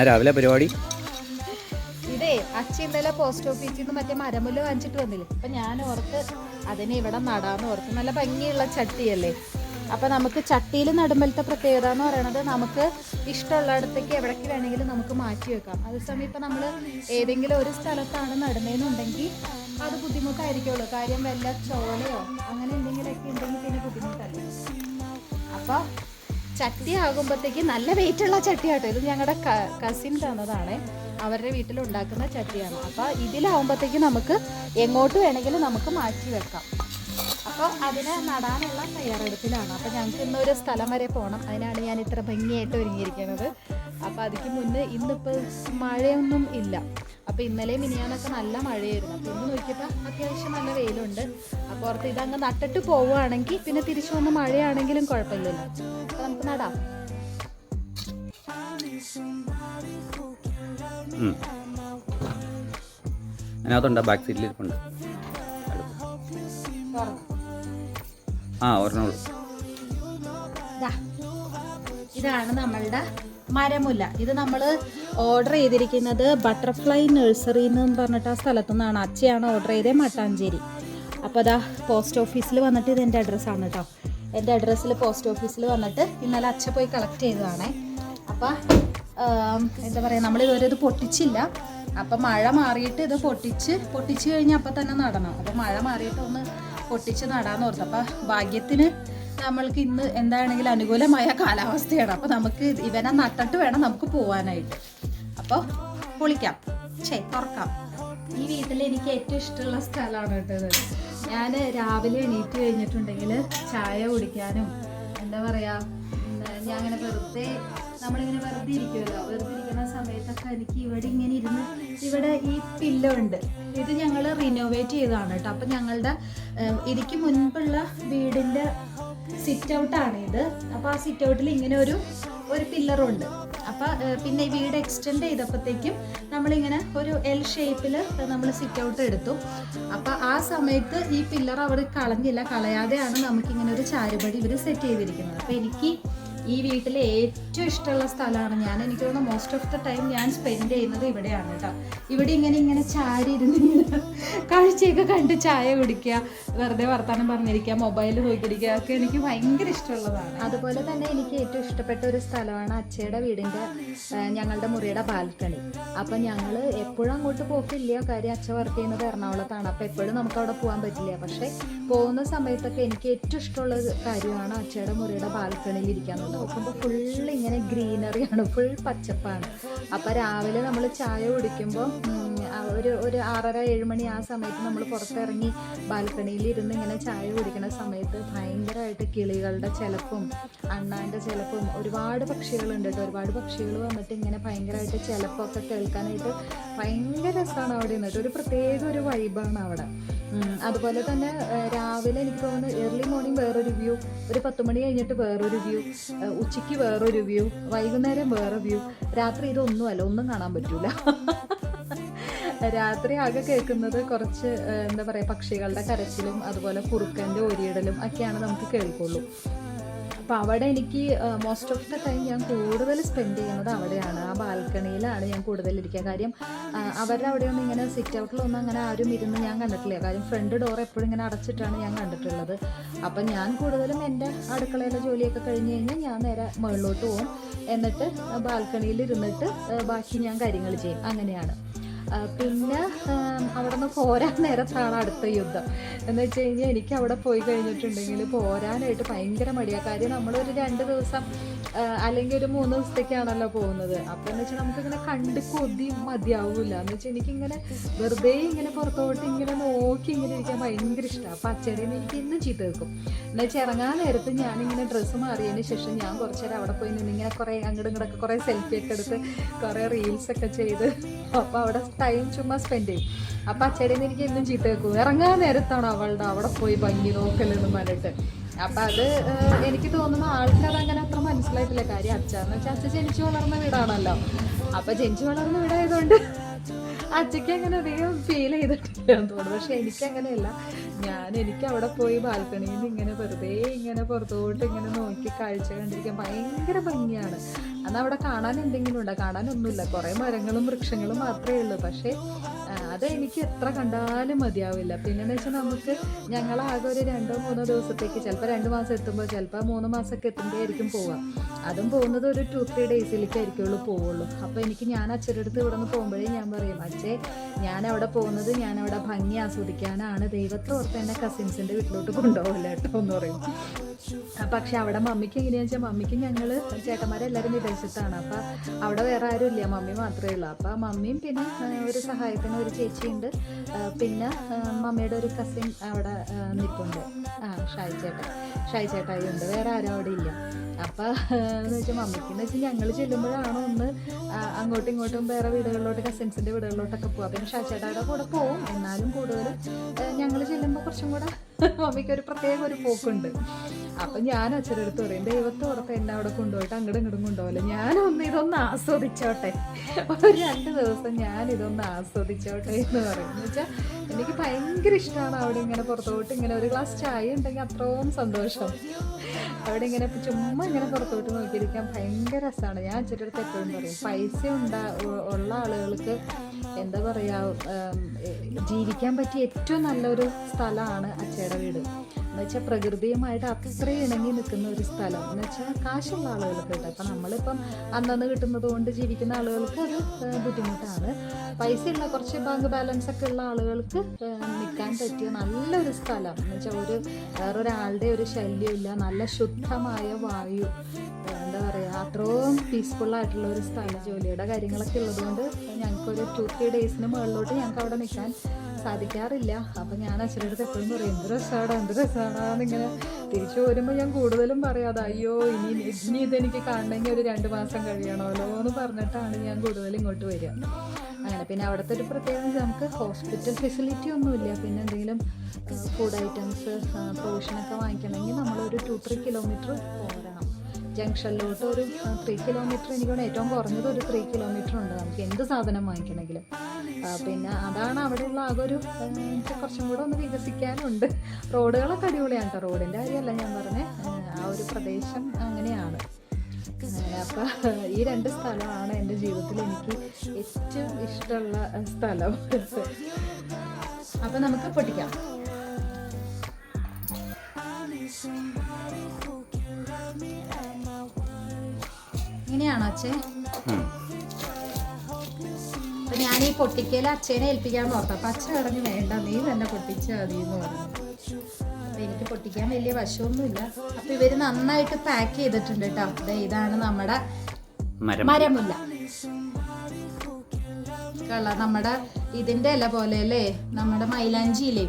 എന്നാ രാവിലെ പരിപാടി? ഇതേ അച്ഛൻ ഇന്നലെ പോസ്റ്റ് ഓഫീസിൽ നിന്ന് മറ്റേ മരമുല്ല വാങ്ങിച്ചിട്ട് വന്നില്ലേ? അപ്പൊ ഞാൻ ഓർത്ത് അതിനെ ഇവിടെ നടാന്ന് ഓർത്ത് നല്ല ഭംഗിയുള്ള ചട്ടിയല്ലേ? അപ്പൊ നമുക്ക് ചട്ടിയിൽ നടുമ്പോഴത്തെ പ്രത്യേകത എന്ന് പറയുന്നത് നമുക്ക് ഇഷ്ടമുള്ളിടത്തേക്ക് എവിടേക്ക് വേണമെങ്കിലും നമുക്ക് മാറ്റി വെക്കാം. അതേസമയം ഇപ്പൊ നമ്മൾ ഏതെങ്കിലും ഒരു സ്ഥലത്താണ് നടുന്നതെന്നുണ്ടെങ്കിൽ അത് ബുദ്ധിമുട്ടായിരിക്കുള്ളൂ. കാര്യം വല്ല ചോളയോ അങ്ങനെ എന്തെങ്കിലുമൊക്കെ ഉണ്ടെങ്കിൽ പിന്നെ ബുദ്ധിമുട്ടല്ലേ? അപ്പൊ ചട്ടി ആകുമ്പോഴത്തേക്ക് നല്ല വെയിറ്റ് ഉള്ള ചട്ടിയാട്ടോ. ഇത് ഞങ്ങളുടെ കസിൻ തന്നതാണ്. അവരുടെ വീട്ടിൽ ഉണ്ടാക്കുന്ന ചട്ടിയാണ്. അപ്പോൾ ഇതിലാവുമ്പോഴത്തേക്ക് നമുക്ക് എങ്ങോട്ട് വേണമെങ്കിലും നമുക്ക് മാറ്റി വെക്കാം. അപ്പോൾ അതിനെ നടാനുള്ള തയ്യാറെടുപ്പിലാണ്. അപ്പോൾ ഞങ്ങൾക്ക് ഇന്നൊരു സ്ഥലം വരെ പോകണം അതിനാണ് ഞാൻ ഇത്ര ഭംഗിയായിട്ട് ഒരുങ്ങിയിരിക്കുന്നത്. അപ്പോൾ അതിക്ക് മുന്നേ ഇന്നിപ്പോൾ മഴയൊന്നും ഇല്ല. അപ്പോൾ ഇന്നലെ മിനിയാനൊക്കെ നല്ല മഴയായിരുന്നു. അപ്പോൾ ഇന്ന് നോക്കിയപ്പോൾ അത്യാവശ്യം നല്ല വെയിലുണ്ട്. അപ്പോൾ ഓർത്ത് ഇതങ്ങ് നട്ടിട്ട് പോവുകയാണെങ്കിൽ പിന്നെ തിരിച്ചു വന്ന് മഴയാണെങ്കിലും കുഴപ്പമില്ലല്ലോ. അപ്പോൾ നമുക്ക് നടാം. അതിനകത്തുണ്ട് ബാക്ക് സീറ്റിൽ ഇരിപ്പുണ്ട്. ആ ഒരെണ്ണമുള്ളൂ ഇതാണ് നമ്മളുടെ മരമുല്ല. ഇത് നമ്മൾ ഓർഡർ ചെയ്തിരിക്കുന്നത് ബട്ടർഫ്ലൈ നഴ്സറി എന്ന് പറഞ്ഞിട്ട് ആ സ്ഥലത്തു നിന്നാണ്. അച്ഛയാണ് ഓർഡർ ചെയ്തത് മട്ടാഞ്ചേരി. അപ്പോൾ അതാ പോസ്റ്റ് ഓഫീസിൽ വന്നിട്ട് ഇത് എന്റെ അഡ്രസ്സാണ് കേട്ടോ എന്റെ അഡ്രസ്സിൽ പോസ്റ്റ് ഓഫീസിൽ വന്നിട്ട് ഇന്നലെ അച്ഛ പോയി കളക്ട് ചെയ്തതാണേ. അപ്പോൾ എന്താ പറയുക നമ്മൾ ഇതുവരെ ഇത് പൊട്ടിച്ചില്ല. അപ്പം മഴ മാറിയിട്ട് ഇത് പൊട്ടിച്ച് പൊട്ടിച്ച് കഴിഞ്ഞാൽ അപ്പം തന്നെ നടണം അപ്പോൾ മഴ മാറിയിട്ട് ഒന്ന് പൊട്ടിച്ച് നടാന്ന് ഓർത്തു. അപ്പം ഭാഗ്യത്തിന് നമ്മൾക്ക് ഇന്ന് എന്താണെങ്കിലും അനുകൂലമായ കാലാവസ്ഥയാണ്. അപ്പോൾ നമുക്ക് ഇവനെ നട്ടിട്ട് വേണം നമുക്ക് പോവാനായിട്ട്. അപ്പോൾ പൊളിക്കാം ചേ തുറക്കാം. ഈ വീട്ടിൽ എനിക്ക് ഏറ്റവും ഇഷ്ടമുള്ള സ്ഥലമാണ് കേട്ടത് ഞാൻ രാവിലെ എണീറ്റ് കഴിഞ്ഞിട്ടുണ്ടെങ്കിൽ ചായ കുടിക്കാനും എന്താ പറയാ ഞാൻ അങ്ങനെ വെറുതെ നമ്മളിങ്ങനെ വെറുതെ ഇരിക്കുമല്ലോ വെറുതെ ഇരിക്കുന്ന സമയത്തൊക്കെ എനിക്ക് ഇവിടെ ഇങ്ങനെ ഇരുന്ന് ഇവിടെ ഈ പില്ലോ ഉണ്ട്. ഇത് ഞങ്ങൾ റിനോവേറ്റ് ചെയ്തതാണ് കേട്ടോ. അപ്പം ഞങ്ങളുടെ എനിക്ക് മുൻപുള്ള വീടിന്റെ സിറ്റ് ഔട്ടാണ് ഇത് അപ്പോൾ ആ സിറ്റ് ഔട്ടിൽ ഇങ്ങനെ ഒരു ഒരു പില്ലറുണ്ട് അപ്പോൾ പിന്നെ ഈ വീട് എക്സ്റ്റെൻഡ് ചെയ്തപ്പോഴത്തേക്കും നമ്മളിങ്ങനെ ഒരു എൽ ഷേപ്പിൽ നമ്മൾ സിറ്റ് ഔട്ട് എടുത്തു. അപ്പോൾ ആ സമയത്ത് ഈ പില്ലർ അവർ കളഞ്ഞില്ല. കളയാതെയാണ് നമുക്കിങ്ങനെ ഒരു ചാരുപടി ഇവർ സെറ്റ് ചെയ്തിരിക്കുന്നത്. അപ്പോൾ എനിക്ക് ഈ വീട്ടിലെ ഏറ്റവും ഇഷ്ടമുള്ള സ്ഥലമാണ് ഞാൻ. എനിക്ക് തോന്നുന്നു മോസ്റ്റ് ഓഫ് ദ ടൈം ഞാൻ സ്പെൻഡ് ചെയ്യുന്നത് ഇവിടെയാണ് കേട്ടോ. ഇവിടെ ഇങ്ങനെ ഇങ്ങനെ ചാരി ഇരുന്ന് കാഴ്ചയൊക്കെ കണ്ട് ചായ കുടിക്കുക വെറുതെ വർത്തമാനം പറഞ്ഞിരിക്കുക മൊബൈൽ നോക്കിയിരിക്കുക ഒക്കെ എനിക്ക് ഭയങ്കര ഇഷ്ടമുള്ളതാണ്. അതുപോലെ തന്നെ എനിക്ക് ഏറ്റവും ഇഷ്ടപ്പെട്ട ഒരു സ്ഥലമാണ് അച്ഛയുടെ വീടിന്റെ ഞങ്ങളുടെ മുറിയുടെ ബാൽക്കണി. അപ്പം ഞങ്ങൾ എപ്പോഴും അങ്ങോട്ട് പോക്കില്ല. കാര്യം അച്ഛ വർക്ക് ചെയ്യുന്നത് എറണാകുളത്താണ്. അപ്പം എപ്പോഴും നമുക്ക് അവിടെ പോകാൻ പറ്റില്ല. പക്ഷേ പോകുന്ന സമയത്തൊക്കെ എനിക്ക് ഏറ്റവും ഇഷ്ടമുള്ള കാര്യമാണ് അച്ഛയുടെ മുറിയുടെ ബാൽക്കണിയിൽ ഇരിക്കാന്നുള്ളത് നോക്കുമ്പോൾ ഫുൾ ഇങ്ങനെ ഗ്രീനറിയാണ് ഫുൾ പച്ചപ്പാണ്. അപ്പം രാവിലെ നമ്മൾ ചായ കുടിക്കുമ്പോൾ ഒരു ഒരു ആറര ഏഴ് മണി ആ സമയത്ത് നമ്മൾ പുറത്തിറങ്ങി ബാൽക്കണിയിൽ ഇരുന്ന് ഇങ്ങനെ ചായ കുടിക്കുന്ന സമയത്ത് ഭയങ്കരമായിട്ട് കിളികളുടെ ചിലപ്പും അണ്ണാന്റെ ചിലപ്പും ഒരുപാട് പക്ഷികളുണ്ട് കേട്ടോ. ഒരുപാട് പക്ഷികൾ വന്നിട്ട് ഇങ്ങനെ ഭയങ്കരമായിട്ട് ചിലപ്പൊക്കെ കേൾക്കാനായിട്ട് ഭയങ്കര രസമാണ് അവിടെ നിന്നിട്ട് ഒരു പ്രത്യേക ഒരു വൈബാണ് അവിടെ. അതുപോലെ തന്നെ രാവിലെ എനിക്ക് തോന്നുന്നു ഏർലി മോർണിംഗ് വേറൊരു വ്യൂ ഒരു പത്ത് മണി കഴിഞ്ഞിട്ട് വേറൊരു വ്യൂ ഉച്ചയ്ക്ക് വേറൊരു വ്യൂ വൈകുന്നേരം വേറെ വ്യൂ രാത്രി ഇതൊന്നുമല്ല ഒന്നും കാണാൻ പറ്റൂല. രാത്രി ആകെ കേൾക്കുന്നത് കുറച്ച് എന്താ പറയുക പക്ഷികളുടെ കരച്ചിലും അതുപോലെ കുറുക്കന്റെ ഒരിയിടലും ഒക്കെയാണ് നമുക്ക് കേൾക്കുള്ളൂ. അപ്പോൾ അവിടെ എനിക്ക് മോസ്റ്റ് ഓഫ് ദ ടൈം ഞാൻ കൂടുതൽ സ്പെൻഡ് ചെയ്യുന്നത് അവിടെയാണ്. ആ ബാൽക്കണിയിലാണ് ഞാൻ കൂടുതൽ ഇരിക്കുക. കാര്യം അവരുടെ അവിടെ അവിടെയൊന്നും ഇങ്ങനെ സിറ്റ് ഔട്ടിലൊന്നും അങ്ങനെ ആരും ഇരുന്ന് ഞാൻ കണ്ടിട്ടില്ല. കാര്യം ഫ്രണ്ട് ഡോർ എപ്പോഴും ഇങ്ങനെ അടച്ചിട്ടാണ് ഞാൻ കണ്ടിട്ടുള്ളത്. അപ്പം ഞാൻ കൂടുതലും എന്റെ അടുക്കളയിലെ ജോലിയൊക്കെ കഴിഞ്ഞ് കഴിഞ്ഞാൽ ഞാൻ നേരെ മുകളിലോട്ട് പോകും എന്നിട്ട് ബാൽക്കണിയിൽ ഇരുന്നിട്ട് ബാക്കി ഞാൻ കാര്യങ്ങൾ ചെയ്യും. അങ്ങനെയാണ്. പിന്നെ അവിടെ നിന്ന് പോരാൻ നേരത്താണ് അടുത്ത യുദ്ധം. എന്ന് വെച്ച് കഴിഞ്ഞാൽ എനിക്ക് അവിടെ പോയി കഴിഞ്ഞിട്ടുണ്ടെങ്കിൽ പോരാനായിട്ട് ഭയങ്കര മടിയാണ് കാര്യം നമ്മളൊരു രണ്ട് ദിവസം അല്ലെങ്കിൽ ഒരു മൂന്ന് ദിവസത്തേക്കാണല്ലോ പോകുന്നത്. അപ്പൊ എന്ന് വെച്ചാൽ നമുക്കിങ്ങനെ കണ്ട് കൊതി മതിയാവില്ല എന്ന് വെച്ചാൽ എനിക്കിങ്ങനെ വെറുതെ ഇങ്ങനെ പുറത്തോട്ട് ഇങ്ങനെ നോക്കി ഇങ്ങനെ ഇരിക്കാൻ ഭയങ്കര ഇഷ്ടമാണ് അപ്പൊ അച്ചടിയിൽ എനിക്ക് ഇന്നും ചീത്ത വെക്കും എന്ന് വെച്ചാൽ ഇറങ്ങാൻ നേരത്ത് ഞാനിങ്ങനെ ഡ്രസ്സ് മാറിയതിന് ശേഷം ഞാൻ കുറച്ചേരം അവിടെ പോയി നിന്ന് ഇങ്ങനെ കുറേ അങ്ങോട്ടും ഇങ്ങോട്ടൊക്കെ കുറേ സെൽഫി ഒക്കെ എടുത്ത് കുറേ റീൽസ് ഒക്കെ ചെയ്ത് അപ്പൊ അവിടെ ടൈം ചുമ്മാ സ്പെൻഡ് ചെയ്യും. അപ്പൊ അച്ചടിയിൽ എനിക്ക് എന്നും ചീത്ത വെക്കും ഇറങ്ങാൻ നേരത്താണ് അവളുടെ അവിടെ പോയി ഭംഗി നോക്കലെന്ന് പറഞ്ഞിട്ട്. അപ്പം അത് എനിക്ക് തോന്നുന്നു ആൾക്കത് അങ്ങനെ അത്ര മനസ്സിലായിട്ടില്ല. കാര്യം അച്ഛന്ന് വെച്ചാൽ അച്ഛൻ ജനിച്ചു വളർന്ന വീടാണല്ലോ. അപ്പം ജനിച്ചു വളർന്ന വീടായതുകൊണ്ട് അച്ഛക്ക് അങ്ങനെ അധികം ഫീൽ ചെയ്തിട്ടില്ല എന്ന് തോന്നുന്നു. പക്ഷെ എനിക്ക് അങ്ങനെയല്ല ഞാൻ എനിക്ക് അവിടെ പോയി ബാൽക്കണിയിൽ നിന്ന് ഇങ്ങനെ വെറുതെ ഇങ്ങനെ പുറത്തോട്ട് ഇങ്ങനെ നോക്കി കാഴ്ച കണ്ടിരിക്കാൻ ഭയങ്കര ഭംഗിയാണ്. അന്ന് അവിടെ കാണാൻ എന്തെങ്കിലും ഉണ്ടോ? കാണാനൊന്നുമില്ല. കുറേ മരങ്ങളും വൃക്ഷങ്ങളും മാത്രമേ ഉള്ളൂ. പക്ഷേ അത് എനിക്ക് എത്ര കണ്ടാലും മതിയാവില്ല. പിന്നെന്ന് വെച്ചാൽ നമുക്ക് ഞങ്ങളാകെ ഒരു രണ്ടോ മൂന്നോ ദിവസത്തേക്ക് ചിലപ്പോൾ രണ്ട് മാസം എത്തുമ്പോൾ ചിലപ്പോൾ മൂന്ന് മാസമൊക്കെ എത്തുമ്പോഴായിരിക്കും പോവാം. അതും പോകുന്നത് ഒരു ടു ത്രീ ഡേയ്സിലേക്കായിരിക്കുള്ളൂ പോവുള്ളൂ. അപ്പോൾ എനിക്ക് ഞാൻ അച്ഛന്റെ അടുത്ത് ഇവിടെ നിന്ന് പോകുമ്പോഴേ ഞാൻ പറയും അച്ഛേ ഞാൻ അവിടെ പോകുന്നത് ഞാൻ അവിടെ ഭംഗി ആസ്വദിക്കാനാണ്. ദൈവത്തോർത്ത് എന്റെ കസിൻസിന്റെ വീട്ടിലോട്ട് കൊണ്ടുപോകില്ല കേട്ടോ എന്ന് പറയും. പക്ഷെ അവിടെ മമ്മിക്ക് എങ്ങനെയാണെന്ന് വെച്ചാൽ മമ്മിക്ക് ഞങ്ങൾ ചേട്ടന്മാരെല്ലാവരും വിദേശത്താണ്. അപ്പം അവിടെ വേറെ ആരും ഇല്ല മമ്മി മാത്രമേ ഉള്ളൂ. അപ്പം മമ്മിയും പിന്നെ ഒരു സഹായത്തിന് ഒരു ചേച്ചിയുണ്ട്. പിന്നെ മമ്മിയുടെ ഒരു കസിൻ അവിടെ നിൽപ്പുണ്ട് ആ ഷായി ചേട്ടൻ. ഷായി ചേട്ടായി ഉണ്ട്. വേറെ ആരും അവിടെ ഇല്ല. അപ്പം എന്ന് വെച്ചാൽ മമ്മിക്ക് എന്ന് വെച്ചാൽ ഞങ്ങൾ ചെല്ലുമ്പോഴാണ് ഒന്ന് അങ്ങോട്ടും ഇങ്ങോട്ടും വേറെ വീടുകളിലോട്ട് കസിൻസിന്റെ വീടുകളിലോട്ടൊക്കെ പോവാം. പിന്നെ ഷായ് ചേട്ടായുടെ കൂടെ പോവും. എന്നാലും കൂടുതലും ഞങ്ങൾ ചെല്ലുമ്പോൾ കുറച്ചും കൂടെ മമ്മിക്ക് ഒരു പ്രത്യേക ഒരു പോക്കുണ്ട്. അപ്പൊ ഞാൻ അച്ഛനടുത്ത് പറയും ദൈവത്തെ ഓർത്ത് എന്നെ അവിടെ കൊണ്ടുപോയിട്ട് അങ്ങോട്ടും ഇങ്ങോട്ടും കൊണ്ടുപോകല്ലോ? ഞാനൊന്ന് ഇതൊന്ന് ആസ്വദിച്ചോട്ടെ. ഒരു രണ്ട് ദിവസം ഞാൻ ഇതൊന്ന് ആസ്വദിച്ചോട്ടെ എന്ന് പറയും. എന്ന് വെച്ചാൽ എനിക്ക് ഭയങ്കര ഇഷ്ടമാണ് അവിടെ ഇങ്ങനെ പുറത്തോട്ട് ഇങ്ങനെ ഒരു ഗ്ലാസ് ചായ ഉണ്ടെങ്കിൽ അത്രയും സന്തോഷം. അവിടെ ഇങ്ങനെ ചുമ്മാ ഇങ്ങനെ പുറത്തോട്ട് നോക്കിയിരിക്കാൻ ഭയങ്കര രസമാണ് ഞാൻ അച്ഛന്റെ അടുത്ത് എപ്പോഴും പറയും പൈസ ഉണ്ടാ ഉള്ള ആളുകൾക്ക് എന്താ പറയുക ജീവിക്കാൻ പറ്റിയ ഏറ്റവും നല്ലൊരു സ്ഥലമാണ് അച്ഛയുടെ വീട്. വെച്ചാൽ പ്രകൃതിയുമായിട്ട് അത്രയും ഇണങ്ങി നിൽക്കുന്ന ഒരു സ്ഥലം. എന്ന് വെച്ചാൽ കാശുള്ള ആളുകൾക്ക് കേട്ടോ അപ്പം നമ്മളിപ്പം അന്നന്ന് കിട്ടുന്നത് കൊണ്ട് ജീവിക്കുന്ന ആളുകൾക്ക് അത് ബുദ്ധിമുട്ടാണ്. പൈസയുള്ള കുറച്ച് ബാങ്ക് ബാലൻസ് ഒക്കെ ഉള്ള ആളുകൾക്ക് നിൽക്കാൻ പറ്റിയ നല്ലൊരു സ്ഥലം. എന്ന് വെച്ചാൽ ഒരു വേറൊരാളുടെ ഒരു ശല്യമില്ല നല്ല ശുദ്ധമായ വായു. എന്താ പറയുക അത്രയും പീസ്ഫുൾ ആയിട്ടുള്ള ഒരു സ്ഥലം. ജോലിയുടെ കാര്യങ്ങളൊക്കെ ഉള്ളതുകൊണ്ട് ഞങ്ങൾക്കൊരു ടു ത്രീ ഡേയ്സിന് മുകളിലോട്ട് ഞങ്ങൾക്ക് അവിടെ നിൽക്കാൻ സാധിക്കാറില്ല. അപ്പം ഞാൻ അച്ഛന്റെ എപ്പോഴും പറയും എന്ത് രസമാണ് എന്ത് രസമാണ് ഇങ്ങനെ തിരിച്ചു വരുമ്പോൾ ഞാൻ കൂടുതലും പറയാതെ അയ്യോ ഇനി ഇനി ഇതെനിക്ക് കാണണമെങ്കിൽ ഒരു രണ്ട് മാസം കഴിയണമല്ലോ എന്ന് പറഞ്ഞിട്ടാണ് ഞാൻ കൂടുതൽ ഇങ്ങോട്ട് വരിക. അങ്ങനെ പിന്നെ അവിടുത്തെ ഒരു പ്രത്യേകത നമുക്ക് ഹോസ്പിറ്റൽ ഫെസിലിറ്റി ഒന്നുമില്ല. പിന്നെ എന്തെങ്കിലും ഫുഡ് ഐറ്റംസ് പ്രൊവിഷനൊക്കെ വാങ്ങിക്കണമെങ്കിൽ നമ്മളൊരു ടു ത്രീ കിലോമീറ്റർ പോരണം ജംഗ്ഷനിലോട്ട് ഒരു ത്രീ കിലോമീറ്റർ എനിക്ക് തോന്നുന്നു ഏറ്റവും കുറഞ്ഞത് ഒരു ത്രീ കിലോമീറ്റർ ഉണ്ട് നമുക്ക്. എന്ത് സാധനം വാങ്ങിക്കണമെങ്കിലും. പിന്നെ അതാണ് അവിടെയുള്ള ആകെ ഒരു കുറച്ചും കൂടെ ഒന്ന് വികസിക്കാനുണ്ട്. റോഡുകളൊക്കെ അടിപൊളിയാണ് കേട്ടോ. റോഡിന്റെ കാര്യമല്ല ഞാൻ പറഞ്ഞത് ആ ഒരു പ്രദേശം അങ്ങനെയാണ്. അപ്പം ഈ രണ്ട് സ്ഥലമാണ് എന്റെ ജീവിതത്തിൽ എനിക്ക് ഏറ്റവും ഇഷ്ടമുള്ള സ്ഥലം. അപ്പം നമുക്ക് പൊട്ടിക്കാം. ഇങ്ങനെയാണോ അച്ഛേ? അച്ഛൻ അപ്പൊ ഞാൻ ഈ പൊട്ടിക്കൽ അച്ഛനെ ഏൽപ്പിക്കാൻ ഓർത്തു അപ്പൊ അച്ഛൻ പറഞ്ഞു വേണ്ട നീ തന്നെ പൊട്ടിച്ചാൽ മതി എന്ന് പറഞ്ഞു. അപ്പൊ എനിക്ക് പൊട്ടിക്കാൻ വലിയ വശമൊന്നുമില്ല. അപ്പൊ ഇവർ നന്നായിട്ട് പാക്ക് ചെയ്തിട്ടുണ്ട് കേട്ടോ. ഇതാണ് നമ്മുടെ മരമുല്ല. കള്ള നമ്മുടെ ഇതിന്റെ ഇല പോലെ അല്ലേ? നമ്മുടെ മൈലാഞ്ചിയില്ലേ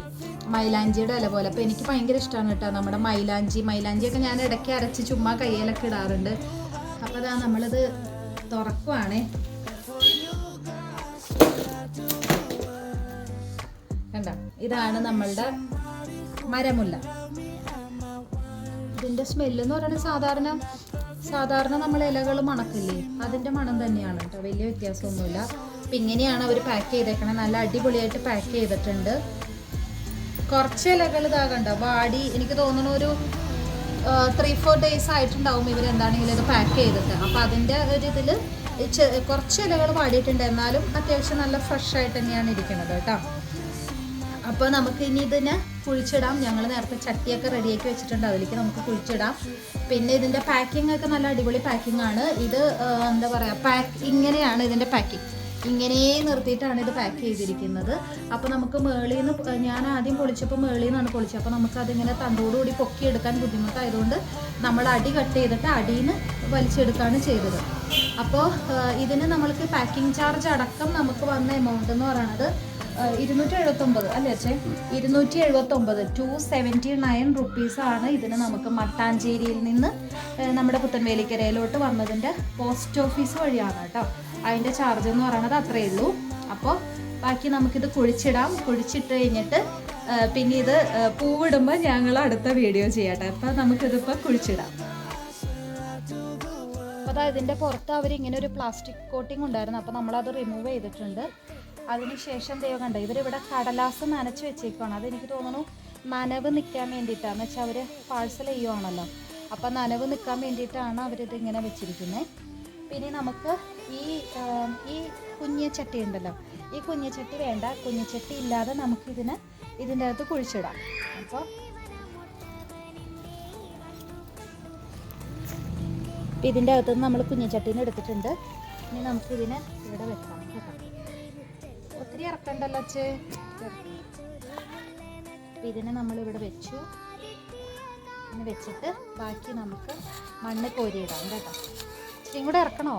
മൈലാഞ്ചിയുടെ ഇല പോലെ. അപ്പൊ എനിക്ക് ഭയങ്കര ഇഷ്ടമാണ് കേട്ടോ നമ്മുടെ മൈലാഞ്ചി. മൈലാഞ്ചിയൊക്കെ ഞാൻ ഇടയ്ക്ക് അരച്ച് ചുമ്മാ കയ്യിലൊക്കെ ഇടാറുണ്ട്. അപ്പൊ അതാ നമ്മളിത് തുറക്കുവാണേ. കണ്ട? ഇതാണ് നമ്മളുടെ മരമുല്ല. ഇതിന്റെ സ്മെല്ല് എന്ന് പറയുന്നത് സാധാരണ സാധാരണ നമ്മൾ ഇലകൾ മണക്കില്ലേ? അതിന്റെ മണം തന്നെയാണ് കേട്ടോ. വലിയ വ്യത്യാസമൊന്നുമില്ല. അപ്പം ഇങ്ങനെയാണ് അവർ പാക്ക് ചെയ്തേക്കണത് നല്ല അടിപൊളിയായിട്ട് പാക്ക് ചെയ്തിട്ടുണ്ട്. കുറച്ച് ഇലകൾ ഇതാകണ്ട വാടി എനിക്ക് തോന്നുന്ന ഒരു ത്രീ ഫോർ ഡേയ്സ് ആയിട്ടുണ്ടാവും ഇവരെന്താണെങ്കിലും ഇത് പാക്ക് ചെയ്തിട്ട്. അപ്പം അതിന്റെ ഒരു ഇതിൽ കുറച്ച് ഇലകൾ വാടിയിട്ടുണ്ട്. എന്നാലും അത്യാവശ്യം നല്ല ഫ്രഷ് ആയിട്ട് തന്നെയാണ് ഇരിക്കുന്നത് കേട്ടോ. അപ്പോൾ നമുക്ക് ഇനി ഇതിനെ കുഴിച്ചിടാം. ഞങ്ങൾ നേരത്തെ ചട്ടിയൊക്കെ റെഡിയാക്കി വെച്ചിട്ടുണ്ട്. അതിലേക്ക് നമുക്ക് കുഴിച്ചിടാം. പിന്നെ ഇതിന്റെ പാക്കിംഗ് ഒക്കെ നല്ല അടിപൊളി പാക്കിംഗ് ആണ്. ഇത് എന്താ പറയുക പാക്ക് ഇങ്ങനെയാണ് ഇതിന്റെ പാക്കിംഗ് ഇങ്ങനെ നിർത്തിയിട്ടാണ് ഇത് പാക്ക് ചെയ്തിരിക്കുന്നത്. അപ്പോൾ നമുക്ക് മേളിൽ നിന്ന് ഞാൻ ആദ്യം പൊളിച്ചപ്പോൾ മേളിൽ നിന്നാണ് പൊളിച്ചത്. അപ്പോൾ നമുക്ക് അതിങ്ങനെ തണ്ടോടുകൂടി പൊക്കിയെടുക്കാൻ ബുദ്ധിമുട്ടായതുകൊണ്ട് നമ്മൾ അടി കട്ട് ചെയ്തിട്ട് അടിയിൽ നിന്ന് വലിച്ചെടുക്കുകയാണ് ചെയ്തത് അപ്പോൾ ഇതിന് നമ്മൾക്ക് പാക്കിംഗ് ചാർജ് അടക്കം നമുക്ക് വന്ന എമൗണ്ട് എന്ന് പറയുന്നത് ഇരുന്നൂറ്റി എഴുപത്തൊമ്പത് അല്ലേ അച്ഛേ? ഇരുന്നൂറ്റി എഴുപത്തൊമ്പത് ടു സെവന്റി നയൻ റുപ്പീസാണ് ഇതിന് നമുക്ക് മട്ടാഞ്ചേരിയിൽ നിന്ന് നമ്മുടെ പുത്തൻവേലിക്കരയിലോട്ട് വന്നതിന്റെ പോസ്റ്റ് ഓഫീസ് വഴിയാണ് കേട്ടോ. അതിന്റെ ചാർജ് എന്ന് പറയുന്നത് അത്രയേ ഉള്ളൂ. അപ്പോൾ ബാക്കി നമുക്കിത് കുഴിച്ചിടാം. കുഴിച്ചിട്ട് കഴിഞ്ഞിട്ട് പിന്നെ ഇത് പൂവിടുമ്പോൾ ഞങ്ങൾ അടുത്ത വീഡിയോ ചെയ്യട്ടെ. അപ്പോൾ നമുക്കിതിപ്പോൾ കുഴിച്ചിടാം. അപ്പോൾ ഇതിന്റെ പുറത്ത് അവർ ഇങ്ങനെ ഒരു പ്ലാസ്റ്റിക് കോട്ടിംഗ് ഉണ്ടായിരുന്നു. അപ്പോൾ നമ്മളത് റിമൂവ് ചെയ്തിട്ടുണ്ട്. അതിനുശേഷം ദൈവം കണ്ട ഇവരിവിടെ കടലാസ് നനച്ച് വെച്ചേക്കുവാണ്. അതെനിക്ക് തോന്നുന്നു നനവ് നിൽക്കാൻ വേണ്ടിയിട്ടാണ്. എന്ന് വെച്ചാൽ അവർ പാഴ്സൽ ചെയ്യുവാണല്ലോ. അപ്പം നനവ് നിൽക്കാൻ വേണ്ടിയിട്ടാണ് അവരിതിങ്ങനെ വെച്ചിരിക്കുന്നത് പിന്നെ നമുക്ക് ഈ ഈ കുഞ്ഞച്ചട്ടി ഉണ്ടല്ലോ. ഈ കുഞ്ഞച്ചട്ടി വേണ്ട. കുഞ്ഞച്ചട്ടി ഇല്ലാതെ നമുക്കിതിന് ഇതിന്റെ അകത്ത് കുഴിച്ചിടാം. അപ്പോൾ അപ്പം ഇതിന്റെ അകത്തുനിന്ന് നമ്മൾ കുഞ്ഞച്ചട്ടീനെ എടുത്തിട്ടുണ്ട്. ഇനി നമുക്കിതിനെ ഇവിടെ വെക്കാം ഒത്തിരി ഇറക്കണ്ടല്ലോ അച്ഛേ. അപ്പം ഇതിനെ നമ്മളിവിടെ വെച്ചു. ഇങ്ങനെ വെച്ചിട്ട് ബാക്കി നമുക്ക് മണ്ണ് കോരിയിടാം കേട്ടോ. കൂടെ ഇറക്കണോ?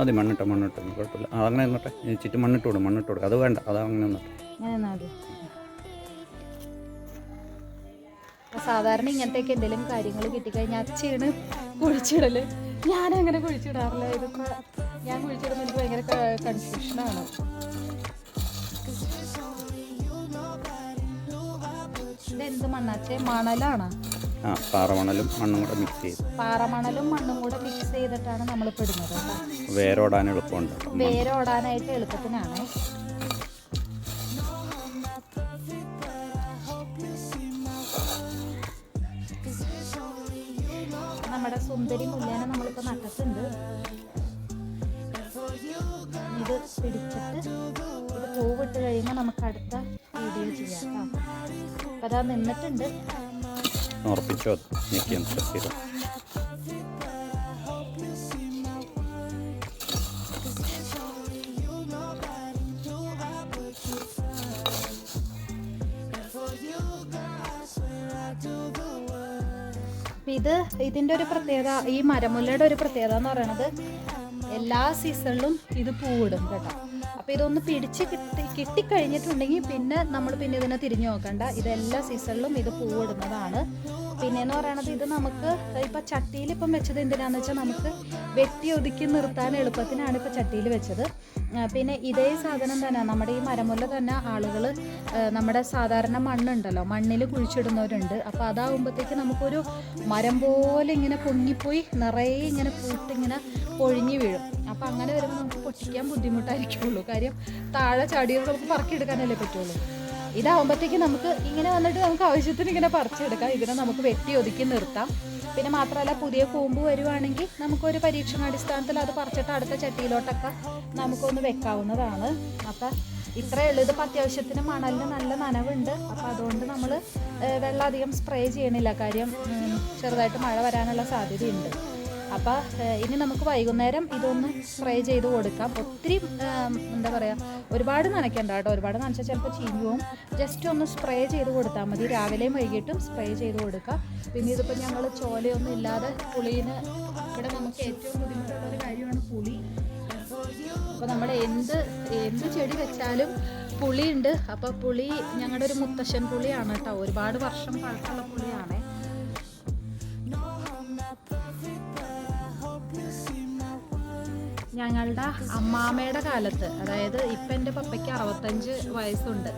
അത് മണ്ണിട്ടോ മണ്ണിട്ടോ. കുഴപ്പമില്ല. ആ അങ്ങനെ നിന്നോട്ടെ. ചുറ്റും മണ്ണിട്ട് കൊടുക്കും മണ്ണിട്ട് കൊടുക്കും അത് വേണ്ട അത് അങ്ങനെ നിന്നോട്ടെ. സാധാരണ ഇങ്ങനത്തെയൊക്കെ എന്തെങ്കിലും കാര്യങ്ങൾ കിട്ടിക്കഴിഞ്ഞാൽ അച്ഛയാണ് കുഴിച്ചിടൽ. ഞാനങ്ങനെ കുഴിച്ചിടാറില്ല. ഇതിപ്പോ ഞാൻ കുഴിച്ചിടുന്ന എനിക്ക് ഭയങ്കര കൺഫ്യൂഷനാണ് ഇതെന്ത് മണ്ണാച്ചേ? മണലാണ്. ആ പാറമണലും മണ്ണും കൂടെ മിക്സ് ചെയ്ത്. പാറമണലും മണ്ണും കൂടെ മിക്സ് ചെയ്തിട്ടാണ് നമ്മൾ പെടുന്നത് വേരോടാൻ എളുപ്പമുണ്ട്. വേരോടാനായിട്ട് എളുപ്പത്തിനാണ്. നമ്മുടെ സുന്ദരി മുല്ലേനെ നമ്മളിപ്പോൾ നട്ടിട്ടുണ്ട്. ഇത് പിടിച്ചിട്ട് ഇത് പൂവിട്ട് കഴിയുമ്പോൾ നമുക്ക് അടുത്ത വീഡിയോ ചെയ്യാം കേട്ടോ. അപ്പം അതാ നിന്നിട്ടുണ്ട്. ഞെക്കിയാണ് പ്രസ് ചെയ്ത് ഇത് ഇതിന്റെ ഒരു പ്രത്യേകത ഈ മരമുല്ലയുടെ ഒരു പ്രത്യേകത എന്ന് പറയുന്നത് എല്ലാ സീസണിലും ഇത് പൂവിടും കേട്ടോ. അപ്പോൾ ഇതൊന്ന് പിടിച്ച് കിട്ടി കിട്ടിക്കഴിഞ്ഞിട്ടുണ്ടെങ്കിൽ പിന്നെ നമ്മൾ പിന്നെ ഇതിനെ തിരിഞ്ഞു നോക്കണ്ട. ഇത് എല്ലാ സീസണിലും ഇത് പൂവിടുന്നതാണ്. പിന്നെ എന്ന് പറയണത് ഇത് നമുക്ക് ഇപ്പൊ ചട്ടിയിൽ ഇപ്പം വെച്ചത് എന്തിനാന്ന് വെച്ചാൽ നമുക്ക് വെട്ടി ഒതുക്കി നിർത്താൻ എളുപ്പത്തിനാണ് ഇപ്പം ചട്ടിയിൽ വെച്ചത്. പിന്നെ ഇതേ സാധനം തന്നെ നമ്മുടെ ഈ മരമുല്ല തന്നെ ആളുകൾ നമ്മുടെ സാധാരണ മണ്ണുണ്ടല്ലോ മണ്ണിൽ കുഴിച്ചിടുന്നവരുണ്ട്. അപ്പോൾ അതാവുമ്പോഴത്തേക്ക് നമുക്കൊരു മരം പോലെ ഇങ്ങനെ പൊങ്ങിപ്പോയി നിറയെ ഇങ്ങനെ പൂട്ടിങ്ങനെ പൊഴിഞ്ഞു വീഴും. അപ്പോൾ അങ്ങനെ വരുമ്പോൾ നമുക്ക് പൊട്ടിക്കാൻ ബുദ്ധിമുട്ടായിരിക്കുള്ളൂ. കാര്യം താഴെ ചാടിയത് നമുക്ക് പറക്കിയെടുക്കാനല്ലേ പറ്റുള്ളൂ. ഇതാവുമ്പോഴത്തേക്ക് നമുക്ക് ഇങ്ങനെ വന്നിട്ട് നമുക്ക് ആവശ്യത്തിന് ഇങ്ങനെ പറിച്ചെടുക്കാം. ഇതിനെ നമുക്ക് വെട്ടി ഒതുക്കി നിർത്താം. പിന്നെ മാത്രമല്ല പുതിയ കൂമ്പ് വരുവാണെങ്കിൽ നമുക്കൊരു പരീക്ഷണാടിസ്ഥാനത്തിൽ അത് പറിച്ചിട്ട് അടുത്ത ചട്ടിയിലോട്ടൊക്കെ നമുക്കൊന്ന് വെക്കാവുന്നതാണ്. അപ്പം ഇത്രയേ ഉള്ളൂ. ഇതിപ്പോൾ അത്യാവശ്യത്തിന് മണലിന് നല്ല നനവുണ്ട്. അപ്പോൾ അതുകൊണ്ട് നമ്മൾ വെള്ളം അധികം സ്പ്രേ ചെയ്യണില്ല. കാര്യം ചെറുതായിട്ട് മഴ വരാനുള്ള സാധ്യതയുണ്ട്. അപ്പോൾ ഇനി നമുക്ക് വൈകുന്നേരം ഇതൊന്ന് ഫ്രൈ ചെയ്ത് കൊടുക്കാം. ഒത്തിരി എന്താ പറയുക ഒരുപാട് നനയ്ക്കണ്ട കേട്ടോ. ഒരുപാട് നനച്ചാൽ ചിലപ്പോൾ ചീഞ്ഞു ജസ്റ്റ് ഒന്ന് സ്പ്രേ ചെയ്ത് കൊടുത്താൽ മതി. രാവിലെയും വൈകിട്ടും സ്പ്രേ ചെയ്ത് കൊടുക്കുക പിന്നെ ഇതിപ്പോൾ ഞങ്ങൾ ചോലയൊന്നും ഇല്ലാതെ പുളീന് ഇവിടെ നമുക്ക് ഏറ്റവും ബുദ്ധിമുട്ടുള്ള ഒരു കാര്യമാണ് പുളി. അപ്പോൾ നമ്മൾ എന്ത് എന്ത് ചെടി വെച്ചാലും പുളിയുണ്ട്. അപ്പോൾ പുളി ഞങ്ങളുടെ ഒരു മുത്തശ്ശൻ പുളിയാണ് കേട്ടോ. ഒരുപാട് വർഷം പഴക്കമുള്ള പുളിയാണേ. ഞങ്ങളുടെ അമ്മാമ്മയുടെ കാലത്ത് അതായത് ഇപ്പം എന്റെ പപ്പയ്ക്ക് അറുപത്തഞ്ച് വയസ്സുണ്ട്.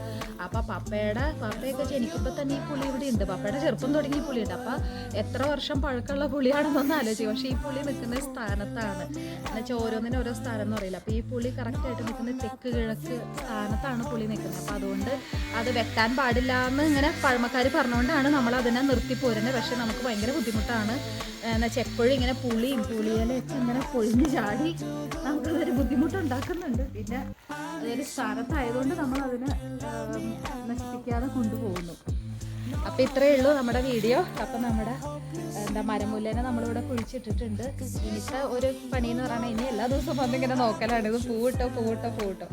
അപ്പം പപ്പയുടെ പപ്പയൊക്കെ ജനിക്കുമ്പോൾ തന്നെ ഈ പുളി ഇവിടെ ഉണ്ട്. പപ്പയുടെ ചെറുപ്പം തുടങ്ങി ഈ പുളിയുണ്ട്. അപ്പം എത്ര വർഷം പഴക്കമുള്ള പുളിയാണെന്നൊന്ന് ആലോചിക്കും. പക്ഷേ ഈ പുളി നിൽക്കുന്ന സ്ഥാനത്താണ്. എന്നുവെച്ചാൽ ഓരോന്നിനും ഓരോ സ്ഥാനം എന്ന് പറയില്ല. അപ്പോൾ ഈ പുളി കറക്റ്റായിട്ട് നിൽക്കുന്ന തെക്ക് കിഴക്ക് സ്ഥാനത്താണ് പുളി നിൽക്കുന്നത്. അപ്പോൾ അതുകൊണ്ട് അത് വെട്ടാൻ പാടില്ല എന്ന് ഇങ്ങനെ പഴമക്കാർ പറഞ്ഞുകൊണ്ടാണ് നമ്മൾ അതിനെ നിർത്തി പോരുന്നത് പക്ഷേ നമുക്ക് ഭയങ്കര ബുദ്ധിമുട്ടാണ്. എന്നുവെച്ചാൽ എപ്പോഴും ഇങ്ങനെ പുളിയും പുളിയിലൊക്കെ ഇങ്ങനെ പൊഴിഞ്ഞ് ചാടി നമുക്കതൊരു ബുദ്ധിമുട്ടുണ്ടാക്കുന്നുണ്ട്. പിന്നെ അതൊരു സ്ഥാനത്തായതുകൊണ്ട് നമ്മൾ അതിനെ നശിപ്പിക്കാതെ കൊണ്ടുപോകുന്നു. അപ്പം ഇത്രയേ ഉള്ളൂ നമ്മുടെ വീഡിയോ. അപ്പൊ നമ്മുടെ എന്താ മരമൂലേനെ നമ്മളിവിടെ കുഴിച്ചിട്ടിട്ടുണ്ട്. ഇനിത്തെ ഒരു പണി എന്ന് പറയുന്നത് ഇനി എല്ലാ ദിവസവും വന്നിങ്ങനെ നോക്കലാണ്. ഇത് പൂവിട്ടോ പൂവിട്ടോ പൂവിട്ടോ.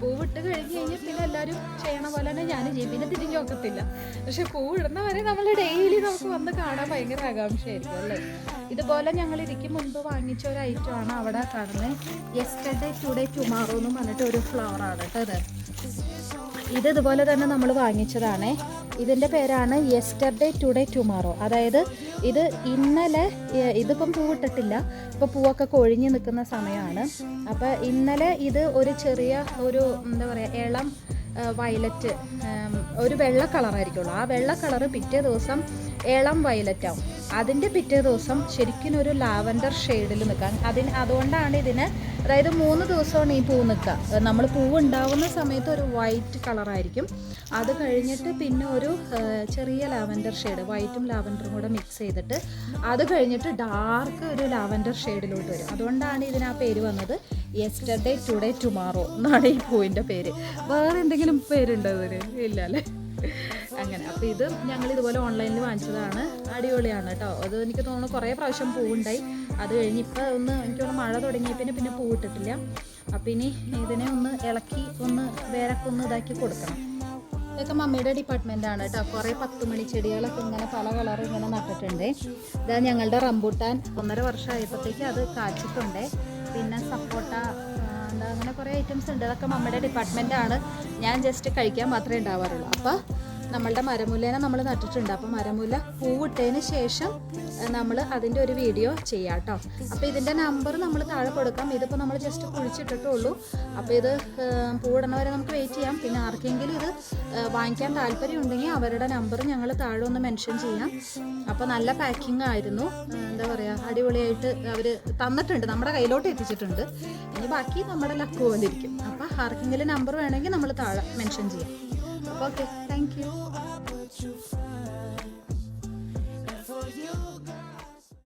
പൂവിട്ട് കഴിഞ്ഞ് കഴിഞ്ഞാൽ പിന്നെ എല്ലാവരും ചെയ്യണ പോലെ തന്നെ ഞാനും ചെയ്യും. തിരിഞ്ഞു നോക്കത്തില്ല. പക്ഷെ പൂവിടുന്ന വരെ നമ്മൾ ഡെയിലി നമുക്ക് വന്ന് കാണാൻ ഭയങ്കര ആകാംക്ഷയായിരിക്കും അല്ലേ? ഇതുപോലെ ഞങ്ങൾ ഇരിക്കും മുൻപ് വാങ്ങിച്ച ഒരു ഐറ്റം ആണ് അവിടെ കാണുന്നത്. യെസ്റ്റർഡേ ടുഡേ ടുമാറോ എന്ന് പറഞ്ഞിട്ട് ഒരു ഫ്ലവർ കേട്ടോ ഇത്. ഇത് ഇതുപോലെ തന്നെ നമ്മൾ വാങ്ങിച്ചതാണ്. ഇതിന്റെ പേരാണ് യെസ്റ്റർഡേ ടുഡേ ടുമാറോ അതായത് ഇത് ഇന്നലെ ഇതിപ്പം പൂവിട്ടിട്ടില്ല ഇപ്പോൾ പൂവൊക്കെ കൊഴിഞ്ഞ് നിൽക്കുന്ന സമയമാണ്. അപ്പോൾ ഇന്നലെ ഇത് ഒരു ചെറിയ ഒരു എന്താ പറയുക ഇളം വയലറ്റ് ഒരു വെള്ള കളറായിരിക്കുള്ളൂ ആ വെള്ള കളറ് പിറ്റേ ദിവസം ഇളം വയലറ്റ് ആവും. അതിന്റെ പിറ്റേ ദിവസം ശരിക്കും ഒരു ലാവൻഡർ ഷെയ്ഡിൽ നിൽക്കാൻ. അതിന് അതുകൊണ്ടാണ് ഇതിന് അതായത് മൂന്ന് ദിവസമാണ് ഈ പൂ നിൽക്കുക. നമ്മൾ പൂവ് ഉണ്ടാവുന്ന സമയത്ത് ഒരു വൈറ്റ് കളറായിരിക്കും അത് കഴിഞ്ഞിട്ട് പിന്നെ ഒരു ചെറിയ ലാവൻഡർ ഷെയ്ഡ് വൈറ്റും ലാവൻഡറും കൂടെ മിക്സ് ചെയ്തിട്ട് അത് കഴിഞ്ഞിട്ട് ഡാർക്ക് ഒരു ലാവൻഡർ ഷെയ്ഡിലോട്ട് വരും. അതുകൊണ്ടാണ് ഇതിന് ആ പേര് വന്നത് യെസ്റ്റർഡേ ടുഡേ ടുമാറോ എന്നാണ് ഈ പൂവിന്റെ പേര്. വേറെ എന്തെങ്കിലും പേരുണ്ടോ ഇതിന്? ഇല്ല അല്ലേ? അങ്ങനെ. അപ്പോൾ ഇത് ഞങ്ങൾ ഇതുപോലെ ഓൺലൈനിൽ വാങ്ങിച്ചതാണ്. അടിപൊളിയാണ് കേട്ടോ. അത് എനിക്ക് തോന്നുന്നു കുറേ പ്രാവശ്യം പൂവുണ്ടായി. അത് കഴിഞ്ഞ് ഇപ്പോൾ ഒന്ന് എനിക്ക് മഴ തുടങ്ങിയ പിന്നെ പിന്നെ പൂവിട്ടിട്ടില്ല അപ്പോൾ ഇനി ഇതിനെ ഒന്ന് ഇളക്കി ഒന്ന് വേരൊക്കെ ഒന്ന് ഇതാക്കി കൊടുക്കണം. ഇതൊക്കെ മമ്മിയുടെ ഡിപ്പാർട്ട്മെന്റ് ആണ് കേട്ടോ. കുറേ പത്ത് മണി ചെടികളൊക്കെ ഇങ്ങനെ പല കളറും ഇങ്ങനെ നട്ടിട്ടുണ്ട്. ഇതാ ഞങ്ങളുടെ റംബൂട്ടാൻ. ഒന്നര വർഷമായപ്പോഴത്തേക്ക് അത് കാച്ചിട്ടുണ്ട്. പിന്നെ സപ്പോട്ട എന്താ അങ്ങനെ കുറേ ഐറ്റംസ് ഉണ്ട്. അതൊക്കെ മമ്മിയുടെ ഡിപ്പാർട്ട്മെന്റ് ആണ്. ഞാൻ ജസ്റ്റ് കഴിക്കാൻ മാത്രമേ ഉണ്ടാവാറുള്ളൂ. അപ്പോൾ നമ്മളുടെ മരമുല്ലേനെ നമ്മൾ നട്ടിട്ടുണ്ട്. അപ്പോൾ മരമുല്ല പൂവിട്ടതിന് ശേഷം നമ്മൾ അതിന്റെ ഒരു വീഡിയോ ചെയ്യാം കേട്ടോ അപ്പോൾ ഇതിന്റെ നമ്പർ നമ്മൾ താഴെ കൊടുക്കാം. ഇതിപ്പോൾ നമ്മൾ ജസ്റ്റ് കുഴിച്ചിട്ടിട്ടുള്ളൂ. അപ്പോൾ ഇത് ഏഹ്, പൂവിടണ വരെ നമുക്ക് വെയിറ്റ് ചെയ്യാം. പിന്നെ ആർക്കെങ്കിലും ഇത് വാങ്ങിക്കാൻ താല്പര്യം ഉണ്ടെങ്കിൽ അവരുടെ നമ്പർ ഞങ്ങൾ താഴെ ഒന്ന് മെൻഷൻ ചെയ്യാം. അപ്പോൾ നല്ല പാക്കിംഗ് ആയിരുന്നു. എന്താ പറയുക അടിപൊളിയായിട്ട് അവർ തന്നിട്ടുണ്ട്. നമ്മുടെ കയ്യിലോട്ട് എത്തിച്ചിട്ടുണ്ട്. ഇനി ബാക്കി നമ്മുടെ ലക്ക് പോലിരിക്കും അപ്പോൾ ആർക്കെങ്കിലും നമ്പർ വേണമെങ്കിൽ നമ്മൾ താഴെ മെൻഷൻ ചെയ്യാം. Okay. Thank you.